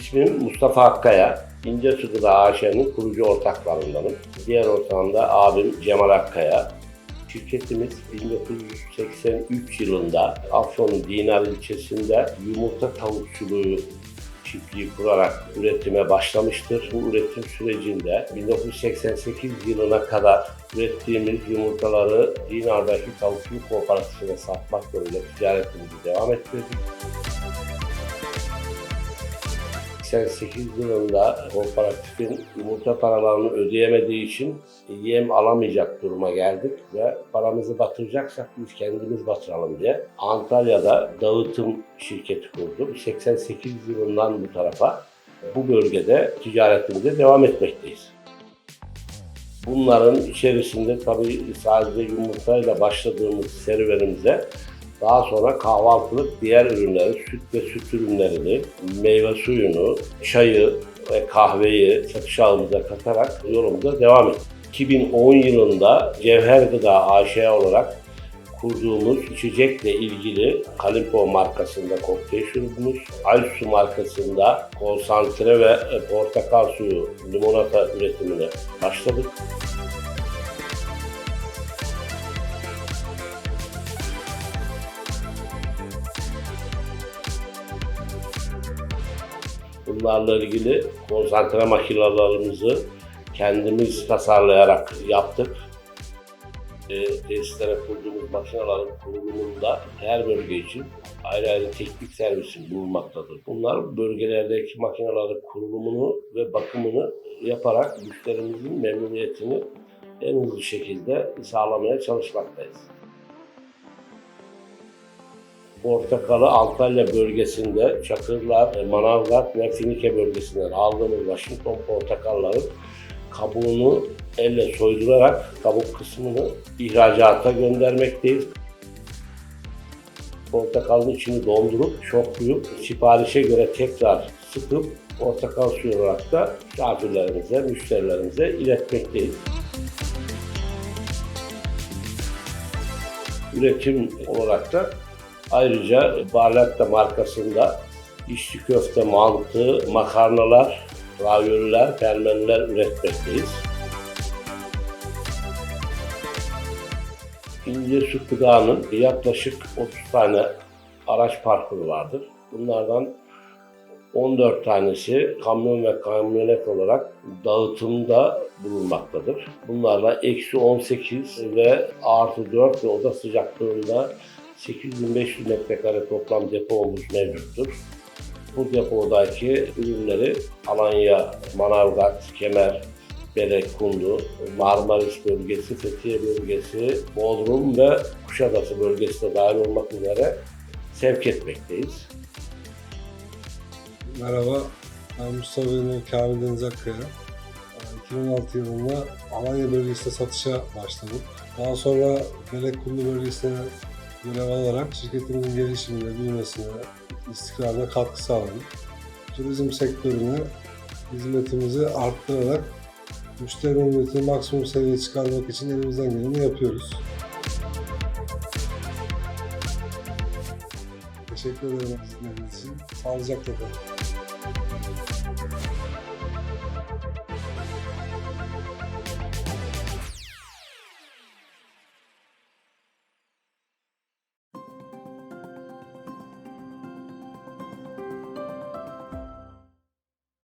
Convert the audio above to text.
İsmim Mustafa Akkaya. İnce Su Gıda AŞ'nin kurucu ortaklarındanım. Diğer ortağımda abim Cemal Akkaya. Şirketimiz 1983 yılında Afyon'un Dinar ilçesinde yumurta tavukçuluğu çiftliği kurarak üretime başlamıştır. Bu üretim sürecinde 1988 yılına kadar ürettiğimiz yumurtaları Dinar'daki tavukçuluk kooperatifine satmak yoluyla ticaretimizi devam ettirdik. 88 yılında kooperatifin yumurta paralarını ödeyemediği için yem alamayacak duruma geldik ve paramızı batıracaksak biz kendimiz batıralım diye Antalya'da dağıtım şirketi kurduk. 88 yılından bu tarafa bu bölgede ticaretimize devam etmekteyiz. Bunların içerisinde tabii sadece yumurtayla başladığımız serüvenimize daha sonra kahvaltılık diğer ürünleri, süt ve süt ürünlerini, meyve suyunu, çayı ve kahveyi satış ağımıza katarak yolumuza devam ettik. 2010 yılında Cevher Gıda AŞ olarak kurduğumuz içecekle ilgili Kalimpo markasında kokteyl şurubumuz, Aysu markasında konsantre ve portakal suyu limonata üretimine başladık. Bunlarla ilgili konsantre makinelerimizi kendimiz tasarlayarak yaptık. E, tesislere kurduğumuz makinelerin kurulumunda her bölge için ayrı ayrı teknik servisin bulunmaktadır. Bunlar bölgelerdeki makinelerin kurulumunu ve bakımını yaparak müşterimizin memnuniyetini en hızlı şekilde sağlamaya çalışmaktayız. Portakalı Antalya bölgesinde Çakırlar, Manavgat ve Finike bölgesinden aldığımız Washington portakalların kabuğunu elle soydurarak kabuk kısmını ihracata göndermekteyiz. Portakalın içini dondurup şoklayıp siparişe göre tekrar sıkıp portakal suyu olarak da misafirlerimize, müşterilerimize iletmekteyiz. Üretim olarak da Ayrıca Barletta markasında içli köfte, mantı, makarnalar, raviyoller, permenler üretmekteyiz. İnce Süt Gıda'nın yaklaşık 30 tane araç parkuru vardır. Bunlardan 14 tanesi kamyon ve kamyonet olarak dağıtımda bulunmaktadır. Bunlarla eksi 18 ve artı 4 ve oda sıcaklığında 8500 metrekare toplam depomuz mevcuttur. Bu depodaki ürünleri Alanya, Manavgat, Kemer, Berek, Kundu, Marmaris bölgesi, Fethiye bölgesi, Bodrum ve Kuşadası bölgesine dahil olmak üzere sevk etmekteyiz. Merhaba, ben Mustafa Ünlü Kamil Deniz Akkaya. Ee, 2016 yılında Alanya bölgesinde satışa başladım. Daha sonra Melek Kullu bölgesine görev alarak şirketimizin gelişimine, büyümesine, istikrarına katkı sağladım. Turizm sektörüne hizmetimizi arttırarak müşteri memnuniyetini maksimum seviyeye çıkarmak için elimizden geleni yapıyoruz. Teşekkür ederim dinlediğiniz için. Sağlıcakla kalın.